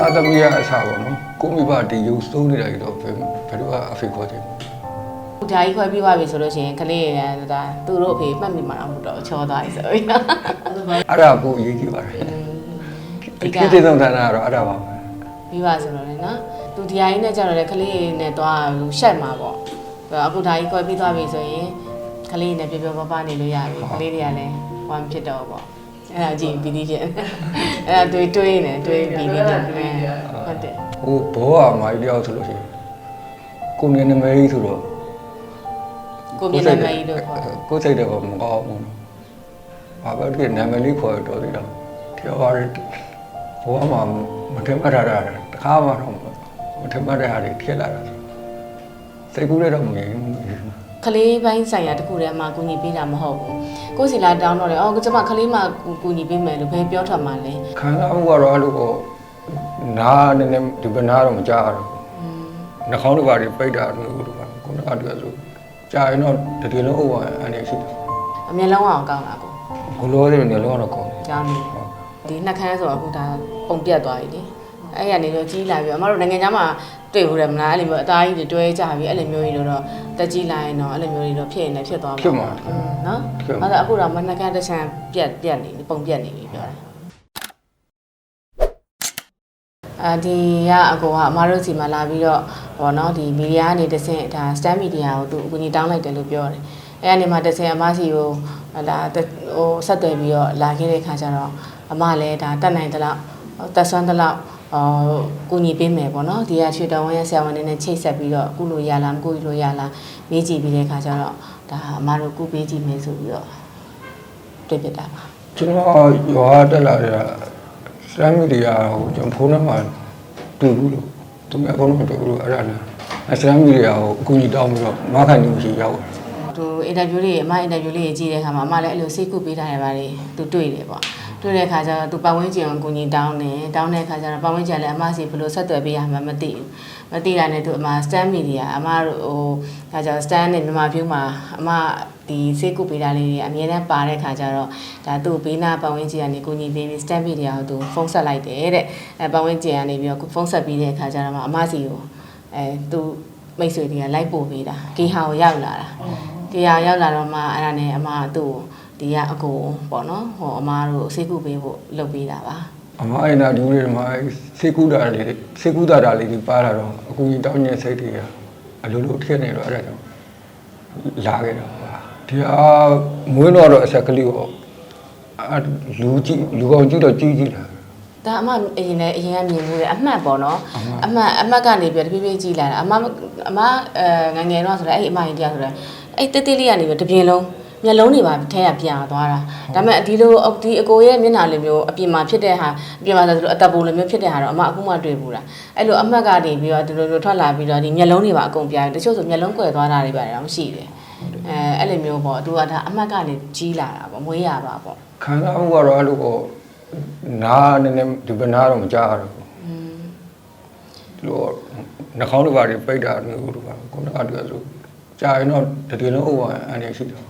သားသမီးရအစားပေါ့နော်ကိုမိဘဒီရုပ်စိုးနေတာကြီးတော့ဘယ်ဘယ်တော့အဖေခေါ်ချင်ဒါကြီးခွဲပြီးသွားပြီဆိုလို့ရှိရင်ကလေးရဒါသူတို့အဖေမှတ်မိမှာတော့မဟုတ်တော့ချောသွားပြီဆိုပြီးတော့အဲ့ဒါကိုအရေးကြီးပါတယ်ဒီအကကြီးဆုံးဌာနကတော့အဲ့ဒါပါပဲပြီးပါဆိုတော့လေနော်သူဒီဟာကြီးနဲ့ကြတော့လေကလေးနဲ့သွားလို့ရှက်မှာပေါ့အခုဒါကြီးခွဲပြီးသွားပြီဆိုရင်ကလေးနဲ့ပြောပြောပပနေလို့ရပြီကလေးတွေကလည်းဝမ်းဖြစ်တော့ပေါ့ အဲ့ဒါကြည့်ပြီးပြီးချင်းအဲ့ဒါတွေးတွေးနေတွေးပြီးပြီးတော့ဟုတ်တယ်ဟိုဘောကမိုင်းတယောက်ဆိုလို့ရှိရင်ကိုနေနမဲကြီးဆိုတော့ကိုမြင်နေမယ်ကြီးတို့ခေါ်တယ်ကိုစိတ်တော့မကောင်းဘူးနော်ဘာပဲဖြစ်နာမည်လေးခေါ်ရတော့သေးတော့တရားပါရဘောကမှမထင်မှတ်တာတခါမှတော့မထင်မှတ်တဲ့ဟာတွေဖြစ်လာတာစိတ်ကူးလည်းတော့မမြင်ဘူး ကလေးပိုင်းဆိုင်ရာတခုတည်းအမှကူညီပေးတာမဟုတ်ဘူးကိုယ်စီလာတောင်းတော့လေအော်ကျွန်မကလေးမှကူညီပေးမယ်လို့ဘယ်ပြောထွက်မှာလဲခံစားမှုကတော့အဲ့လိုကိုနားနည်းနည်းဒီဘနားတော့မကြားရတော့နှာခေါင်းတွေပါတွေပိတ်တာလို့လို့ပါခုနကတည်းကဆိုကြာရင်တော့တကယ်လုံးဟုတ်ပါအနေရှိတယ်အမျက်လုံးအောင်ကောင်းတာကိုဘလို့တွေနေလုံးတော့ကောင်းတယ်ကြောင်းနေဒီနှက်ခမ်းဆိုတော့အခုဒါပုံပြတ်သွားပြီလေအဲ့ရနေတော့ကြီးလာပြီအမတို့နိုင်ငံသားမှာ တွေ့ဘူးတယ်မလားအဲ့လိုမျိုးအသားကြီးတွေတွဲကြပြီအဲ့လိုမျိုးကြီးတော့တက်ကြီးလာရင်တော့အဲ့လိုမျိုးကြီးတော့ဖြစ်နေဖြစ်သွားမှာနော်အဲ့ဒါအခုတော့မနှက်ခမ်းတစ်ချမ်းပြတ်ပြတ်နေပုံပြတ်နေပြီပြောတာအာဒီကအကိုကအမတို့စီမှာလာပြီးတော့ဟောနော်ဒီမီဒီယာကနေတဆင့်ဒါ stand media ကိုသူအကူကြီးတောင်းလိုက်တယ်လို့ပြောတယ်အဲ့အနေမှာတဆင့်အမစီကိုလာဟိုဆက်သွယ်ပြီးတော့လာခဲ့တဲ့ခါကျတော့အမလည်းဒါတတ်နိုင်သလောက်တက်ဆွမ်းသလောက် အော်ကူညီပေးမယ်ပေါ့နော်ဒီကရွှေတော်ဝင်းရဲ့ဆရာဝန်တွေနဲ့ချိတ်ဆက်ပြီးတော့ကုလို့ရလားမကုလို့ရလားမေးကြည့်ပြီးတဲ့ခါကျတော့ဒါအမတို့ကုပေးကြည့်မယ်ဆိုပြီးတော့တွေ့ပြတာပါကျွန်တော်ရွာတက်လာတဲ့စမ်းမီဒီယာဟိုကျွန်တော်ဖုန်းထဲမှာတွေ့ဘူးလို့သူများဖုန်းထဲမှာတွေ့ဘူးလို့အဲ့ဒါနဲ့အစမ်းမီဒီယာကိုအကူကြီးတောင်းပြီးတော့မခိုင်နေရှိရောက်တယ်သူအင်တာဗျူးလေးအမအင်တာဗျူးလေးကြည့်တဲ့အခါမှာအမလည်းအဲ့လိုစိတ်ကူပေးထားတယ်ပါလေသူတွေ့တယ်ပေါ့ တွေ့တဲ့အခါကျတော့သူပတ်ဝန်းကျင်ကိုအကူညီတောင်းတယ်တောင်းတဲ့အခါကျတော့ပတ်ဝန်းကျင်လည်းအမစီဘယ်လိုဆက်သွယ်ပေးရမှာမသိဘူးမသိတာနဲ့သူအမ stand media အမတို့ဟိုဒါကြောင့် stand နဲ့မြန်မာ view မှာအမဒီစိတ်ကူပေးတာလေးတွေအမြဲတမ်းပါတဲ့အခါကျတော့ဒါသူ့ဘေးနာပတ်ဝန်းကျင်ကနေကူညီပေးပြီး stand media ကိုသူဖုန်းဆက်လိုက်တယ်တဲ့အဲပတ်ဝန်းကျင်ကနေပြီးတော့ဖုန်းဆက်ပြီးတဲ့အခါကျတော့မှအမစီကိုအဲသူမိတ်ဆွေတွေကလိုက်ပို့ပေးတာဂေဟာကိုရောက်လာတာတရားရောက်လာတော့မှအဲ့ဒါနဲ့အမသူ့ကို ဒီကအကိုပေါ့နော်ဟိုအမတို့စိတ်ကူပေးဖို့လုပ်ပေးတာပါအမအိမ်နာဒီဦးတွေမှာစေကူတာလေးတွေစေကူတာတာလေးတွေပါလာတော့အကူကြီးတောင်းညက်စိတ်တွေကအလိုလိုထည့်နေတော့အဲ့ဒါကြောင့်လာခဲ့တော့ပါဒီအားမွေးတော့တော့အဆက်ကလေးကိုအလူကြီးလူကောင်ကြီးတော့ကြီးကြီးလာဒါအမအရင်လည်းအရင်ကမြင်မှုတယ်အမှတ်ပေါ့နော်အမှတ်အမှတ်ကနေပြီးတဖြည်းဖြည်းကြည်လာတာအမအမအဲငငယ်တော့ဆိုတော့အဲ့အမကြီးတရားဆိုတော့အဲ့တေးသေးလေးကနေပြီးတပြင်းလုံး မျက်လုံးတွေပါထဲကပြာသွားတာဒါပေမဲ့ဒီလိုဒီအကိုရဲ့မျက်နှာလိုမျိုးအပြင်မှာဖြစ်တဲ့ဟာအပြင်မှာဆိုလို့အသက်ပုံလိုမျိုးဖြစ်တဲ့ဟာတော့အမအခုမှတွေ့ဘူးတာအဲ့လိုအမှတ်ကနေပြီးတော့ဒီလိုလိုထွက်လာပြီးတော့ဒီမျက်လုံးတွေပါအကုန်ပြာတချို့ဆိုမျက်လုံးကွယ်သွားတာတွေပါတယ်တော့မရှိတယ်အဲအဲ့လိုမျိုးပေါ့သူကဒါအမှတ်ကနေကြီးလာတာပေါ့မွေးရပါပေါ့ခံစားမှုကတော့အဲ့လိုကိုနားနည်းနည်းဒီဘနားတော့မကြားရတော့ဘူးဒီလိုနှာခေါင်းတွေပါတွေပိတ်တာလို့လို့ပါခုနကတည်းကဆိုကြာရင်တော့တကယ်လုံးဟုတ်ပါအနေရှိတယ်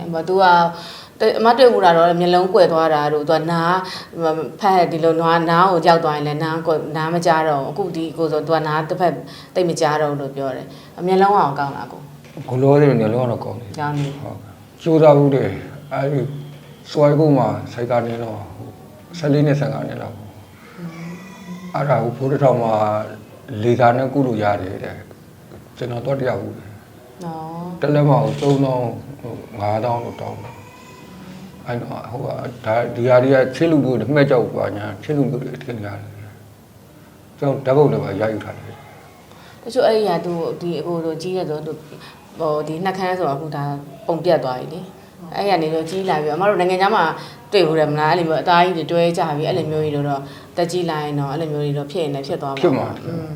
အဲမသူကအမတွေ့ဘူးတာတော့မျက်လုံးကွယ်သွားတာတို့သူကနားဖက်ဒီလိုနားနားကိုကြောက်သွားရင်လည်းနားကိုနားမကြားတော့ဘူးအခုဒီကိုဆိုသူကနားတစ်ဖက်တိတ်မကြားတော့ဘူးလို့ပြောတယ်အမျက်လုံးအောင်ကောင်းတာကိုဘလို့တွေနေလုံးတော့ကောင်းတယ်ကြောင်းနေဟုတ်ကျိုးစားဘူးတယ်အဲဒီစွိုင်းကုန်းမှာစိုက်ကနေတော့14နဲ့15နဲ့တော့အဲ့ဒါကိုဖိုးတစ်ထောင်မှာလေသာနဲ့ကုလို့ရတယ်တဲ့ကျွန်တော်တော့တရားဘူးတယ် နော်တလက်မအောင်3000 5000လို့တောင်းတယ်အဲ့တော့ဟိုကဒါဒီဟာတွေကချစ်လူမျိုးတွေမှဲ့ကြောက်ပါညာချစ်လူမျိုးတွေအထင်ရတယ်ကျွန်တော်ဓာတ်ပုံတွေပါရယူထားတယ်တချို့အဲ့ဒီဟာသူဒီအကိုတို့ကြီးရတော့သူဟိုဒီနှက်ခမ်းဆိုတော့အခုဒါပုံပြတ်သွားပြီလေ အဲ့ရနေတော့ကြီးလာပြီးအမတို့နိုင်ငံသားမှာတွေ့ဘူးတယ်မလားအဲ့လိုမျိုးအသားကြီးတွေတွဲကြပြီးအဲ့လိုမျိုးကြီးတော့တက်ကြီးလာရင်တော့အဲ့လိုမျိုးကြီးတော့ဖြစ်ရင်လည်းဖြစ်သွားမှာဖြစ်မှာ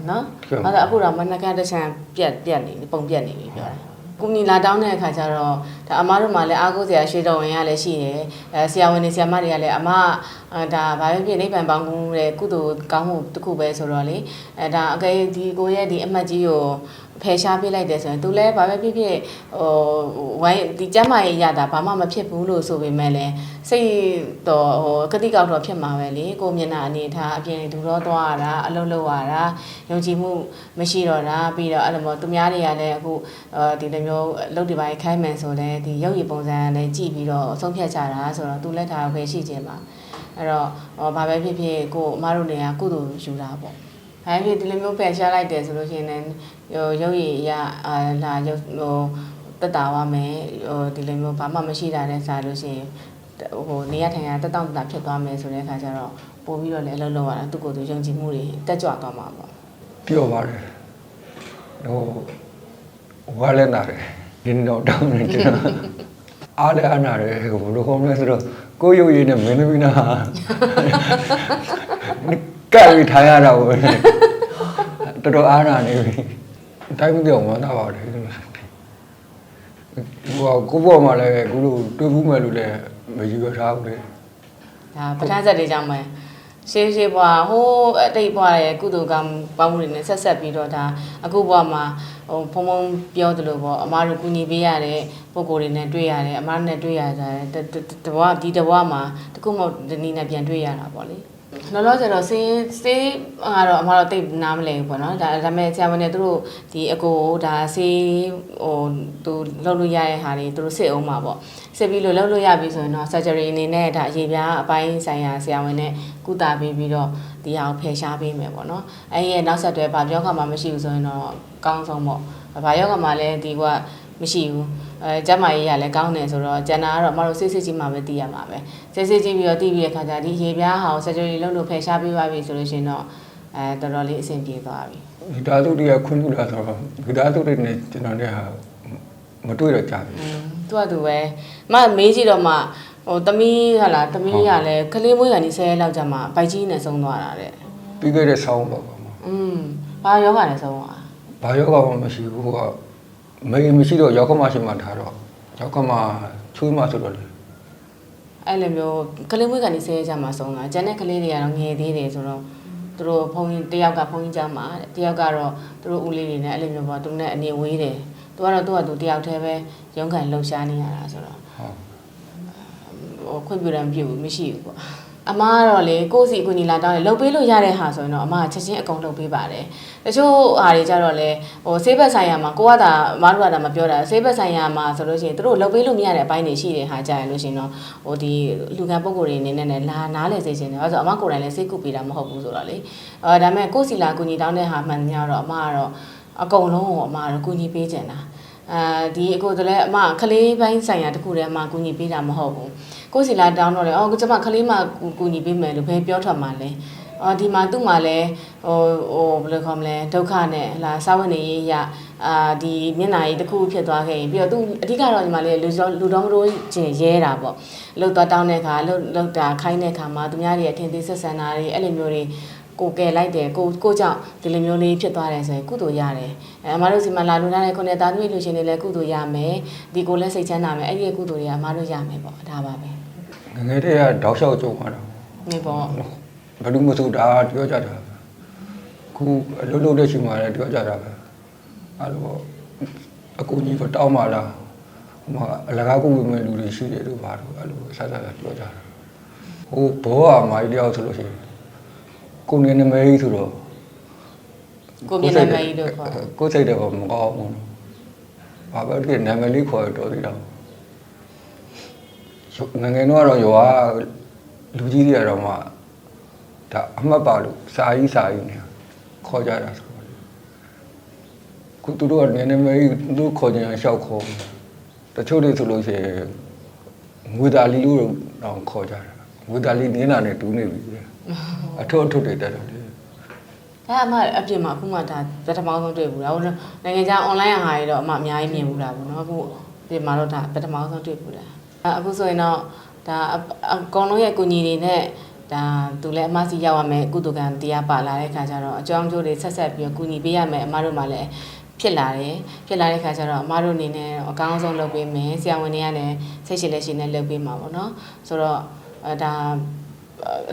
နော်အဲ့ဒါအခုတော့မနကန်တချံပြက်ပြက်နေပုံပြက်နေပြီပြောတာကုမ္ပဏီလာတောင်းတဲ့အခါကျတော့ဒါအမတို့မှလည်းအားကိုးစရာရှိတော်ဝင်ရလည်းရှိတယ်အဲဆရာဝန်တွေဆရာမတွေကလည်းအမဒါဘာပဲဖြစ်နိဗ္ဗာန်ပေါင်းကူတဲ့ကုသိုလ်ကောင်းမှုတစ်ခုပဲဆိုတော့လေအဲဒါအကယ်ဒီကိုရဲ့ဒီအမှတ်ကြီးကို ဖယ်ရှားပေးလိုက်တယ်ဆိုရင်သူလည်းဘာပဲဖြစ်ဖြစ်ဟိုဝိုင်းဒီကျမ်းမာရေးရတာဘာမှမဖြစ်ဘူးလို့ဆိုပေမဲ့လည်းစိတ်တော့ဟိုကတိကောက်တော့ဖြစ်မှာပဲလေကိုမျက်နှာအနေထားအပြင်ဒူတော့သွားရတာအလုပ်လုပ်ရတာယုံကြည်မှုမရှိတော့တာပြီးတော့အဲ့လိုမျိုးသူများတွေကလည်းအခုဒီလိုမျိုးအလုပ်တွေပိုင်းခိုင်းမယ်ဆိုလည်းဒီရုပ်ရည်ပုံစံလည်းကြည့်ပြီးတော့အဆုံးဖြတ်ကြတာဆိုတော့သူလက်ထားပဲရှိခြင်းပါအဲ့တော့ဟောဘာပဲဖြစ်ဖြစ်ကိုအမတို့တွေကကုသိုလ်ယူတာပေါ့။ဘာဖြစ်ဒီလိုမျိုးပယ်ရှားလိုက်တယ်ဆိုလို့ရှိရင်လည်း ဟိုရုပ်ရည်အရအာလာရုပ်ဟိုတက်တာဝမယ်ဟိုဒီလိုမျိုးဘာမှမရှိတာနဲ့စားလို့ရှိရင်ဟိုနေရထိုင်ရတက်တောင့်တတာဖြစ်သွားမယ်ဆိုတဲ့အခါကျတော့ပို့ပြီးတော့လည်းအလုပ်လုပ်ရတာသူ့ကိုယ်သူယုံကြည်မှုတွေတက်ကြွသွားမှာပေါ့ပြောပါတယ်ဟိုဝါလည်းနာတယ်ဒီနေ့တော့တောင်းနေကျွန်တော်အားလည်းအားနာတယ်ဟိုဘယ်လိုခေါ်မလဲဆိုတော့ကိုယ်ရုပ်ရည်နဲ့မင်းသမီးနာကဲပြီးထိုင်ရတာပေါ့တော်တော်အားနာနေပြီ တိုင်းမပြောင်းမသားပါတယ်ဟိုကိုဘောမှာလည်းကိုလိုတွေ့ဘူးမယ်လို့လည်းမယူရထားဘူးလေဒါပဋ္ဌာန်းဆက်တွေကြောင့်ပဲရှေးရှေးဘွားဟိုးအတိတ်ဘွားရဲ့ကုသိုလ်ကံပေါင်းမှုတွေနဲ့ဆက်ဆက်ပြီးတော့ဒါအခုဘွားမှာဟိုဖုံဖုံပြောသလိုပေါ့အမားတို့ကူညီပေးရတဲ့ပုံကိုယ်တွေနဲ့တွေ့ရတယ်အမားနဲ့တွေ့ရတာတဘွားဒီတဘွားမှာတခုမှဒီနည်းနဲ့ပြန်တွေ့ရတာပေါ့လေ လောလောဆယ်တော့စေးစေးကတော့အမတော့တိတ်နားမလဲဘူးပေါ့နော်ဒါဒါပေမဲ့ဆရာဝန်တွေသူတို့ဒီအကိုဒါစေးဟိုသူလုပ်လို့ရတဲ့ဟာတွေသူတို့စစ်အောင်မှာပေါ့စစ်ပြီးလို့လုပ်လို့ရပြီဆိုရင်တော့ surgery အနေနဲ့ဒါအရေးပြားအပိုင်းဆိုင်ရာဆရာဝန်နဲ့ကုသပေးပြီးတော့ဒီဟာကိုဖယ်ရှားပေးမယ်ပေါ့နော်အဲ့ဒီရဲ့နောက်ဆက်တွဲဘာပြောခါမှမရှိဘူးဆိုရင်တော့အကောင်းဆုံးပေါ့ဘာယောဂမှလည်းဒီက မရှိဘူးအဲကျမကြီးကလည်းကောင်းတယ်ဆိုတော့ကျန်တာကတော့မတော်စိတ်စိတ်ကြီးမှပဲသိရမှာပဲစိတ်စိတ်ကြီးပြီးတော့သိပြီးတဲ့ခါကျဒီရေပြားဟာကို surgery လုပ်လို့ဖယ်ရှားပေးပါပြီဆိုလို့ရှိရင်တော့အဲတော်တော်လေးအဆင်ပြေသွားပြီဂီတာသုတွေကခွင့်ပြုလာတော့ဂီတာသုတွေနဲ့ကျွန်တော်နဲ့ဟာမတွေ့တော့ကြာပြီသူကသူပဲမမေးကြည့်တော့မှဟိုတမီးဟာလားတမီးကလည်းကလေးမွေးရနေဆယ်လောက်ကြာမှဘိုက်ကြီးနဲ့ဆုံးသွားတာတဲ့ပြီးခဲ့တဲ့ဆောင်းပေါ့ကောอืมဘာယောဂနဲ့ဆုံးသွားဘာယောဂမှမရှိဘူးဟိုက မေမရှိတော့ယောဂမရှိမှထားတော့ယောဂမှချွေးမှဆိုတော့လေအဲ့လိုမျိုးကလေးမွေးကနေ10ရက်ကြာမှဆုံးသွားကျန်တဲ့ကလေးတွေကတော့ငယ်သေးတယ်ဆိုတော့သူတို့ဘုန်းကြီးတယောက်ကဘုန်းကြီးကျောင်းမှာတဲ့တယောက်ကတော့သူတို့ဦးလေးတွေနဲ့အဲ့လိုမျိုးပေါ့သူနဲ့အနေဝေးတယ်သူကတော့သူကသူတယောက်တည်းပဲရုန်းကန်လှုပ်ရှားနေရတာဆိုတော့ဟုတ်ဟိုခွင့်ပြုတယ်မပြုဘူးမရှိဘူးပေါ့ အမကတော့လေကိုယ့်စီအကူညီလာတောင်းတယ်လှုပ်ပေးလို့ရတဲ့ဟာဆိုရင်တော့အမကချက်ချင်းအကုန်လှုပ်ပေးပါတယ်တချို့ဟာတွေကြတော့လေဟိုဆေးဘက်ဆိုင်ရာမှာကိုကသာအမတို့ကသာမပြောတာဆေးဘက်ဆိုင်ရာမှာဆိုလို့ရှိရင်တို့လှုပ်ပေးလို့မရတဲ့အပိုင်းတွေရှိတဲ့ဟာကြာရင်လို့ရှိရင်တော့ဟိုဒီလူကန်ပုံကိုယ်တွေအနေနဲ့လည်းလာနားလေစေချင်တယ်အဲဆိုအမကိုယ်တိုင်လည်းစိတ်ကုပေးတာမဟုတ်ဘူးဆိုတော့လေအဲဒါပေမဲ့ကိုယ့်စီလာအကူညီတောင်းတဲ့ဟာမှန်များတော့အမကတော့အကုန်လုံးကိုအမကတော့ကူညီပေးချင်တာ အဲဒီအခုတည်းအမကလေးပိုင်းဆိုင်ရာတခုတည်းအမကူညီပေးတာမဟုတ်ဘူးကိုယ်စီလာတောင်းတော့လေအော်ကျမကလေးမှကူညီပေးမယ်လို့ဘယ်ပြောထွက်မှာလဲအော်ဒီမှာသူ့မှာလည်းဟိုဟိုဘယ်လိုခေါ်မလဲဒုက္ခနဲ့ဟလာစာဝန်နေရေးရအာဒီမျက်နှာကြီးတစ်ခုဖြစ်သွားခဲ့ရင်ပြီးတော့သူအဓိကတော့ညီမလေးလူတော်လူတော်မလို့ကျင်ရဲတာပေါ့လှုပ်သွားတောင်းတဲ့ခါလှုပ်လှုပ်တာခိုင်းတဲ့ခါမှာသူများတွေအထင်သေးဆက်ဆံတာတွေအဲ့လိုမျိုးတွေ ကိုကယ်လိုက်တယ်ကိုကိုကြောင့်ဒီလိုမျိုးလေးဖြစ်သွားတယ်ဆိုရင်ကုသိုလ်ရတယ်အဲအမတို့စီမှာလာလူလာတဲ့ခုနဲ့သားသမီးလူရှင်တွေလည်းကုသိုလ်ရမယ်ဒီကိုလည်းစိတ်ချမ်းသာမယ်အဲ့ဒီကုသိုလ်တွေကအမတို့ရမယ်ပေါ့ဒါပါပဲငယ်ငယ်တည်းကတောက်လျှောက်ကြုံသွားတာနေပေါ့ဘယ်လိုမဆိုဒါပြောကြတာခုအလုပ်လုပ်တဲ့ချိန်မှာလည်းပြောကြတာပဲအဲ့လိုအကူကြီးတော့တောင်းပါလားဟိုမှာအလကားကုဝင်မဲ့လူတွေရှိတယ်လို့ပါတော့အဲ့လိုဆက်ဆက်ပြောကြတာဟိုဘောကမာကြီးတယောက်ဆိုလို့ရှိရင် ကိုနေနေမဲကြီးဆိုတော့ကိုမျက်နှာမကြီးတို့ခေါ်ကိုယ်စိတ်တော့မကောင်းဘူးနော်ဘာပဲဖြစ်နာမည်လေးခေါ်ရတော်သေးတော့ငငယ်တော့တော့ရွာလူကြီးတွေကတော့မှဒါအမှတ်ပါလို့စာကြီးစာကြီးနေခေါ်ကြတာဆိုတော့ခုသူတို့ကနည်းနည်းမဲသူတို့ခေါ်ကြရင်ရှောက်ခေါ်တချို့တွေဆိုလို့ရှိရင်ငွေသားလီလို့တော့ခေါ်ကြတာငွေသားလီနင်းလာနဲ့တူးနေပြီ အထုပ်အထုပ်တွေတက်တယ်လေဒါအမအပြင်မှာအခုမှဒါပထမဆုံးတွေ့ဘူးလားဟိုနိုင်ငံခြား online ရဟာတွေတော့အမအများကြီးမြင်ဘူးလားဗောနော်အခုဒီမှာတော့ဒါပထမဆုံးတွေ့ဘူးလားအခုဆိုရင်တော့ဒါအကောင်လုံးရဲ့ကိုညီတွေနဲ့ဒါသူလည်းအမစီရောက်ရမယ်ကုသကံတရားပါလာတဲ့ခါကျတော့အကြောင်းကျိုးတွေဆက်ဆက်ပြီးတော့ကူညီပေးရမယ်အမတို့မှလည်းဖြစ်လာတယ်ဖြစ်လာတဲ့ခါကျတော့အမတို့အနေနဲ့အကောင်းဆုံးလုပ်ပေးမယ်ဆရာဝန်တွေကလည်းစိတ်ရှိလက်ရှိနဲ့လုပ်ပေးမှာပေါ့နော်ဆိုတော့ဒါ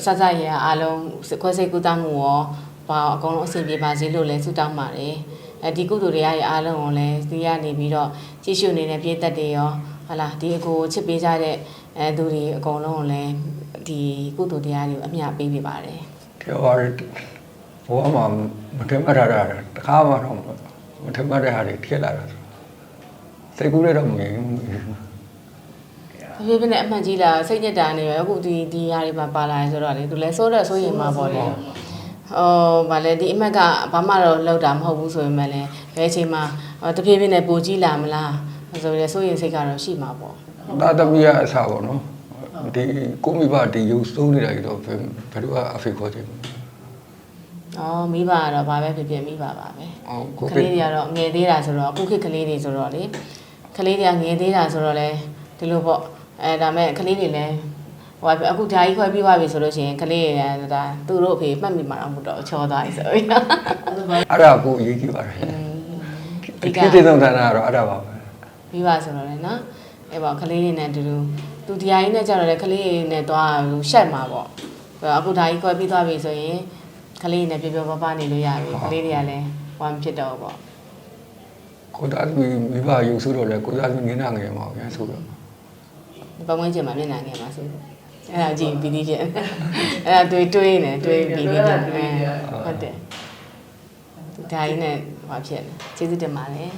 စစရအားလုံးခွဲစိတ်ကုသမှုရောဘာအကုန်လုံးအဆင်ပြေပါစေလို့လည်းဆုတောင်းပါတယ်အဲဒီကုသိုလ်တရားတွေအားလုံးကိုလည်းဒီကနေပြီးတော့ကြည့်ရှုနေတဲ့ပြည်သက်တွေရောဟုတ်လားဒီအကိုကိုချစ်ပေးကြတဲ့အဲသူတွေအကုန်လုံးကိုလည်းဒီကုသိုလ်တရားတွေကိုအမျှပေးပြပါတယ်ပြောရတယ်ဘဝမှာမထင်မှတ်တာတာတခါမှတော့မထင်မှတ်တဲ့ဟာတွေဖြစ်လာတာဆိုစိတ်ကူးလည်းတော့မမြင် ဘူး။ဖြည်းဖြည်းနဲ့အမှန်ကြီးလာစိတ်ညစ်တာနေရောအခုဒီဒီဟာတွေမှာပါလာရဆိုတော့လေသူလည်းစိုးတော့စိုးရင်မှာပေါ့လေ။ဟောဗာလေဒီအမက်ကဘာမှတော့လောက်တာမဟုတ်ဘူးဆိုရင်မှလည်းဘယ်အချိန်မှာဟောတဖြည်းဖြည်းနဲ့ပိုကြီးလာမလားဆိုရင်စိုးရင်စိတ်ကတော့ရှိမှာပေါ့သာသမီးကအစားပေါ့နော်ဒီကိုမိဘဒီယူစိုးနေတာကြီးတော့ဘယ်ဘယ်လိုအဖေခေါ်ချင်။အော်မိဘကတော့ဘာပဲဖြစ်ဖြစ်မိဘပါပဲအောင်ကို။ဖေကလေးတွေကတော့ငယ်သေးတာဆိုတော့အခုခေတ်ကလေးတွေဆိုတော့လေကလေးတွေကငယ်သေးတာဆိုတော့လေဒီလိုပေါ့ အဲဒါမဲ့ကလေးတွေလည်းဟိုအခုဓာကြီးခွဲပြီးသွားပြီဆိုလို့ရှိရင်ကလေးတွေကဒါသူတို့အဖေမှတ်မိမှာတော့မဟုတ်တော့ချောသွားပြီဆိုပြီးအဲ့ဒါကိုအရေးကြီးပါတယ်ဒီဒီကကိစ္စဆုံးဌာနကတော့အဲ့ဒါပါပဲပြီးပါဆိုတော့လေနော်အဲ့ပေါ့ကလေးတွေနဲ့အတူတူသူတရားကြီးနဲ့ကြတော့လေကလေးတွေနဲ့သွားလို့ရှက်မှာပေါ့အခုဓာကြီးခွဲပြီးသွားပြီဆိုရင်ကလေးတွေနဲ့ပြောပြောပပနေလို့ရပြီကလေးတွေကလည်းဝမ်းဖြစ်တော့ပေါ့ကိုသားသမီးမိဘယူစိုးတော့လေကိုသားသမီးငင်းနာငယ်မှာဗျာဆိုတော့ ပတ်ဝန်းကျင်မှာမျက်နှာငယ်မှာဆိုအဲ့ဒါကြည့်ပြီးသေးချင်းအဲ့ဒါတွေးတွေးနေတွေးပြီးပြီးချင်းဟုတ်တယ်သူဒါကြီးနဲ့ဟောဖြစ်တယ်ကျေးဇူးတင်ပါတယ်